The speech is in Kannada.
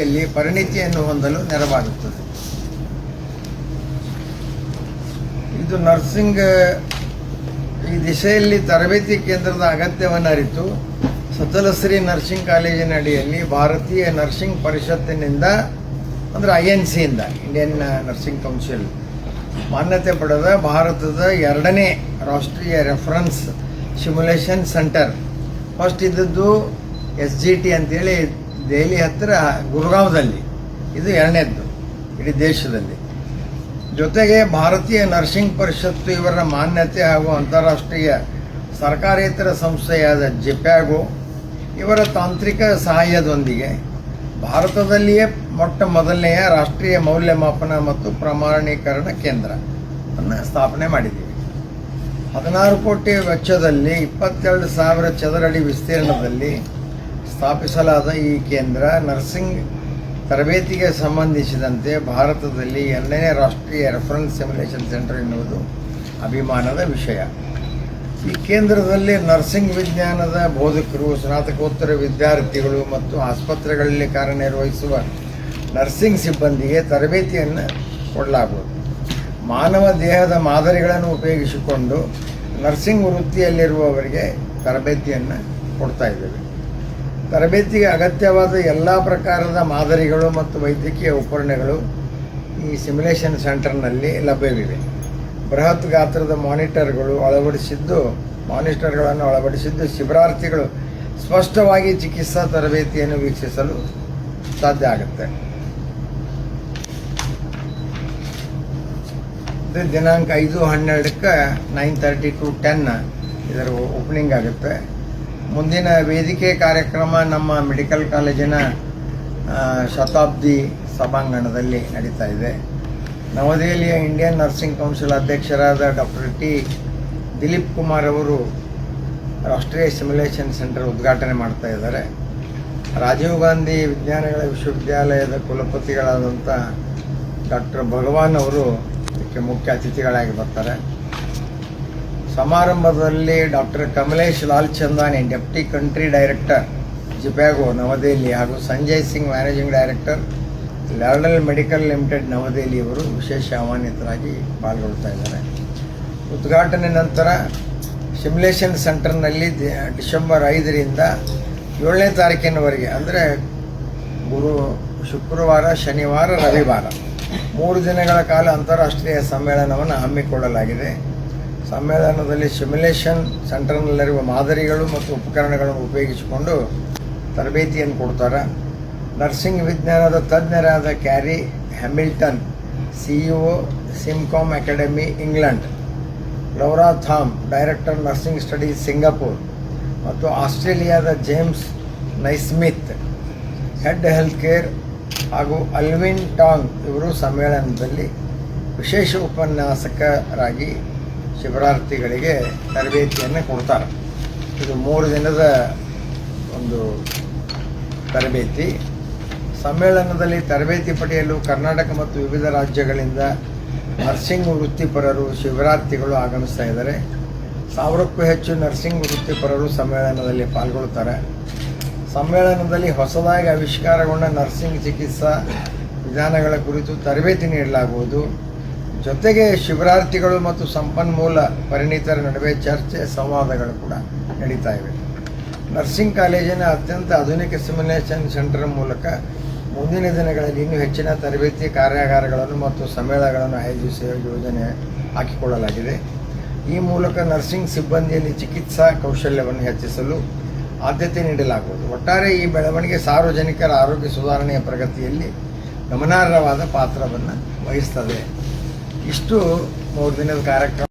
ಯಲ್ಲಿ ಪರಿಣಿತಿಯನ್ನು ಹೊಂದಲು ನೆರವಾಗುತ್ತದೆ. ಇದು ನರ್ಸಿಂಗ್, ಈ ದಿಶೆಯಲ್ಲಿ ತರಬೇತಿ ಕೇಂದ್ರದ ಅಗತ್ಯವನ್ನು ಅರಿತು ಸತಲಶ್ರೀ ನರ್ಸಿಂಗ್ ಕಾಲೇಜಿನ ಅಡಿಯಲ್ಲಿ ಭಾರತೀಯ ನರ್ಸಿಂಗ್ ಪರಿಷತ್ತಿನಿಂದ, ಅಂದರೆ ಐ ಎನ್ ಸಿಯಿಂದ, ಇಂಡಿಯನ್ ನರ್ಸಿಂಗ್ ಕೌನ್ಸಿಲ್, ಮಾನ್ಯತೆ ಪಡೆದ ಭಾರತದ ಎರಡನೇ ರಾಷ್ಟ್ರೀಯ ರೆಫರೆನ್ಸ್ ಸಿಮ್ಯುಲೇಷನ್ ಸೆಂಟರ್. ಫಸ್ಟ್ ಇದ್ದದ್ದು ಎಸ್ ಜಿ ಟಿ ಅಂತೇಳಿ ದೆಹಲಿ ಹತ್ತಿರ ಗುರುಗಾಂವ್ದಲ್ಲಿ. ಇದು ಎರಡನೇದ್ದು, ಇಡೀ ದೇಶದಲ್ಲಿ. ಜೊತೆಗೆ ಭಾರತೀಯ ನರ್ಸಿಂಗ್ ಪರಿಷತ್ತು ಇವರ ಮಾನ್ಯತೆ ಹಾಗೂ ಅಂತಾರಾಷ್ಟ್ರೀಯ ಸರ್ಕಾರೇತರ ಸಂಸ್ಥೆಯಾದ ಜಿಪ್ಯಾಗೋ ಇವರ ತಾಂತ್ರಿಕ ಸಹಾಯದೊಂದಿಗೆ ಭಾರತದಲ್ಲಿಯೇ ಮೊಟ್ಟ ಮೊದಲನೆಯ ರಾಷ್ಟ್ರೀಯ ಮೌಲ್ಯಮಾಪನ ಮತ್ತು ಪ್ರಮಾಣೀಕರಣ ಕೇಂದ್ರ ಅನ್ನು ಸ್ಥಾಪನೆ ಮಾಡಿದ್ದೀವಿ. ಹದಿನಾರು ಕೋಟಿ ವೆಚ್ಚದಲ್ಲಿ ಇಪ್ಪತ್ತೆರಡು ಸಾವಿರ ಚದರಡಿ ವಿಸ್ತೀರ್ಣದಲ್ಲಿ ಸ್ಥಾಪಿಸಲಾದ ಈ ಕೇಂದ್ರ ನರ್ಸಿಂಗ್ ತರಬೇತಿಗೆ ಸಂಬಂಧಿಸಿದಂತೆ ಭಾರತದಲ್ಲಿ ಎರಡನೇ ರಾಷ್ಟ್ರೀಯ ರೆಫರೆನ್ಸ್ ಸಿಮ್ಯುಲೇಷನ್ ಸೆಂಟರ್ ಎನ್ನುವುದು ಅಭಿಮಾನದ ವಿಷಯ. ಈ ಕೇಂದ್ರದಲ್ಲಿ ನರ್ಸಿಂಗ್ ವಿಜ್ಞಾನದ ಬೋಧಕರು, ಸ್ನಾತಕೋತ್ತರ ವಿದ್ಯಾರ್ಥಿಗಳು ಮತ್ತು ಆಸ್ಪತ್ರೆಗಳಲ್ಲಿ ಕಾರ್ಯನಿರ್ವಹಿಸುವ ನರ್ಸಿಂಗ್ ಸಿಬ್ಬಂದಿಗೆ ತರಬೇತಿಯನ್ನು ಕೊಡಲಾಗುವುದು. ಮಾನವ ದೇಹದ ಮಾದರಿಗಳನ್ನು ಉಪಯೋಗಿಸಿಕೊಂಡು ನರ್ಸಿಂಗ್ ವೃತ್ತಿಯಲ್ಲಿರುವವರಿಗೆ ತರಬೇತಿಯನ್ನು ಕೊಡ್ತಾ ಇದ್ದೇವೆ. ತರಬೇತಿಗೆ ಅಗತ್ಯವಾದ ಎಲ್ಲ ಪ್ರಕಾರದ ಮಾದರಿಗಳು ಮತ್ತು ವೈದ್ಯಕೀಯ ಉಪಕರಣಗಳು ಈ ಸಿಮ್ಯುಲೇಷನ್ ಸೆಂಟರ್ನಲ್ಲಿ ಲಭ್ಯವಿವೆ. ಬೃಹತ್ ಗಾತ್ರದ ಮಾನಿಟರ್ಗಳು ಅಳವಡಿಸಿದ್ದು ಮಾನಿಟರ್ಗಳನ್ನು ಅಳವಡಿಸಿದ್ದು ಶಿಬಿರಾರ್ಥಿಗಳು ಸ್ಪಷ್ಟವಾಗಿ ಚಿಕಿತ್ಸಾ ತರಬೇತಿಯನ್ನು ವೀಕ್ಷಿಸಲು ಸಾಧ್ಯ ಆಗುತ್ತೆ. ದಿನಾಂಕ ಐದು ಹನ್ನೆರಡಕ್ಕೆ ನೈನ್ ತರ್ಟಿ ಟು ಟೆನ್ ಇದರ ಓಪನಿಂಗ್ ಆಗುತ್ತೆ. ಮುಂದಿನ ವೇದಿಕೆ ಕಾರ್ಯಕ್ರಮ ನಮ್ಮ ಮೆಡಿಕಲ್ ಕಾಲೇಜಿನ ಶತಾಬ್ದಿ ಸಭಾಂಗಣದಲ್ಲಿ ನಡೀತಾ ಇದೆ. ನವದೆಹಲಿಯ ಇಂಡಿಯನ್ ನರ್ಸಿಂಗ್ ಕೌನ್ಸಿಲ್ ಅಧ್ಯಕ್ಷರಾದ ಡಾಕ್ಟರ್ ಟಿ. ದಿಲೀಪ್ ಕುಮಾರ್ ಅವರು ರಾಷ್ಟ್ರೀಯ ಸಿಮ್ಯುಲೇಷನ್ ಸೆಂಟರ್ ಉದ್ಘಾಟನೆ ಮಾಡ್ತಾ ಇದ್ದಾರೆ. ರಾಜೀವ್ ಗಾಂಧಿ ವಿಜ್ಞಾನಗಳ ವಿಶ್ವವಿದ್ಯಾಲಯದ ಕುಲಪತಿಗಳಾದಂಥ ಡಾಕ್ಟರ್ ಭಗವಾನ್ ಅವರು ಇದಕ್ಕೆ ಮುಖ್ಯ ಅತಿಥಿಗಳಾಗಿ ಬರ್ತಾರೆ. ಸಮಾರಂಭದಲ್ಲಿ doctor Kamlesh Lal Chandani deputy country director Jhpiego New Delhi ಹಾಗೂ Sanjay Singh managing director Laerdal medical limited ನವದೆಹಲಿಯವರು ವಿಶೇಷ ಆಹ್ವಾನಿತರಾಗಿ ಪಾಲ್ಗೊಳ್ತಾ ಇದ್ದಾರೆ. ಉದ್ಘಾಟನೆ ನಂತರ ಸಿಮ್ಯುಲೇಷನ್ ಸೆಂಟರ್ನಲ್ಲಿ ಡಿಸೆಂಬರ್ ಐದರಿಂದ ಏಳನೇ ತಾರೀಕಿನವರೆಗೆ, ಅಂದರೆ ಗುರು, ಶುಕ್ರವಾರ, ಶನಿವಾರ, ರವಿವಾರ, ಮೂರು ದಿನಗಳ ಕಾಲ ಅಂತಾರಾಷ್ಟ್ರೀಯ ಸಮ್ಮೇಳನವನ್ನು ಹಮ್ಮಿಕೊಳ್ಳಲಾಗಿದೆ. ಸಮ್ಮೇಳನದಲ್ಲಿ ಸಿಮ್ಯುಲೇಷನ್ ಸೆಂಟರ್ನಲ್ಲಿರುವ ಮಾದರಿಗಳು ಮತ್ತು ಉಪಕರಣಗಳನ್ನು ಉಪಯೋಗಿಸಿಕೊಂಡು ತರಬೇತಿಯನ್ನು ಕೊಡ್ತಾರೆ. ನರ್ಸಿಂಗ್ ವಿಜ್ಞಾನದ ತಜ್ಞರಾದ Carrie Hamilton, CEO SimCom academy, England Laura Thom, director nursing studies Singapore ಮತ್ತು ಆಸ್ಟ್ರೇಲಿಯಾದ James Naismith, head health care ಹಾಗೂ ಅಲ್ವಿನ್ ಟಾಂಗ್ ಇವರು ಸಮ್ಮೇಳನದಲ್ಲಿ ವಿಶೇಷ ಉಪನ್ಯಾಸಕರಾಗಿ ಶಿಬಿರಾರ್ಥಿಗಳಿಗೆ ತರಬೇತಿಯನ್ನು ಕೊಡ್ತಾರೆ. ಇದು ಮೂರು ದಿನದ ಒಂದು ತರಬೇತಿ. ಸಮ್ಮೇಳನದಲ್ಲಿ ತರಬೇತಿ ಪಡೆಯಲು ಕರ್ನಾಟಕ ಮತ್ತು ವಿವಿಧ ರಾಜ್ಯಗಳಿಂದ ನರ್ಸಿಂಗ್ ವೃತ್ತಿಪರರು ಶಿಬಿರಾರ್ಥಿಗಳು ಆಗಮಿಸ್ತಾ ಇದ್ದಾರೆ. ಸಾವಿರಕ್ಕೂ ಹೆಚ್ಚು ನರ್ಸಿಂಗ್ ವೃತ್ತಿಪರರು ಸಮ್ಮೇಳನದಲ್ಲಿ ಪಾಲ್ಗೊಳ್ತಾರೆ. ಸಮ್ಮೇಳನದಲ್ಲಿ ಹೊಸದಾಗಿ ಆವಿಷ್ಕಾರಗೊಂಡ ನರ್ಸಿಂಗ್ ಚಿಕಿತ್ಸಾ ವಿಧಾನಗಳ ಕುರಿತು ತರಬೇತಿ ನೀಡಲಾಗುವುದು. ಜೊತೆಗೆ ಶಿಬಿರಾರ್ಥಿಗಳು ಮತ್ತು ಸಂಪನ್ಮೂಲ ಪರಿಣಿತರ ನಡುವೆ ಚರ್ಚೆ, ಸಂವಾದಗಳು ಕೂಡ ನಡೀತಾ ಇವೆ. ನರ್ಸಿಂಗ್ ಕಾಲೇಜಿನ ಅತ್ಯಂತ ಆಧುನಿಕ ಸಿಮ್ಯುಲೇಷನ್ ಸೆಂಟರ್ ಮೂಲಕ ಮುಂದಿನ ದಿನಗಳಲ್ಲಿ ಇನ್ನೂ ಹೆಚ್ಚಿನ ತರಬೇತಿ ಕಾರ್ಯಾಗಾರಗಳನ್ನು ಮತ್ತು ಸಮ್ಮೇಳನಗಳನ್ನು ಆಯೋಜಿಸುವ ಯೋಜನೆ ಹಾಕಿಕೊಳ್ಳಲಾಗಿದೆ. ಈ ಮೂಲಕ ನರ್ಸಿಂಗ್ ಸಿಬ್ಬಂದಿಯಲ್ಲಿ ಚಿಕಿತ್ಸಾ ಕೌಶಲ್ಯವನ್ನು ಹೆಚ್ಚಿಸಲು ಆದ್ಯತೆ ನೀಡಲಾಗುವುದು. ಒಟ್ಟಾರೆ ಈ ಬೆಳವಣಿಗೆ ಸಾರ್ವಜನಿಕರ ಆರೋಗ್ಯ ಸುಧಾರಣೆಯ ಪ್ರಗತಿಯಲ್ಲಿ ಗಮನಾರ್ಹವಾದ ಪಾತ್ರವನ್ನು ವಹಿಸ್ತದೆ. ಇಷ್ಟು ಮೂರು ದಿನದ ಕಾರ್ಯಕ್ರಮ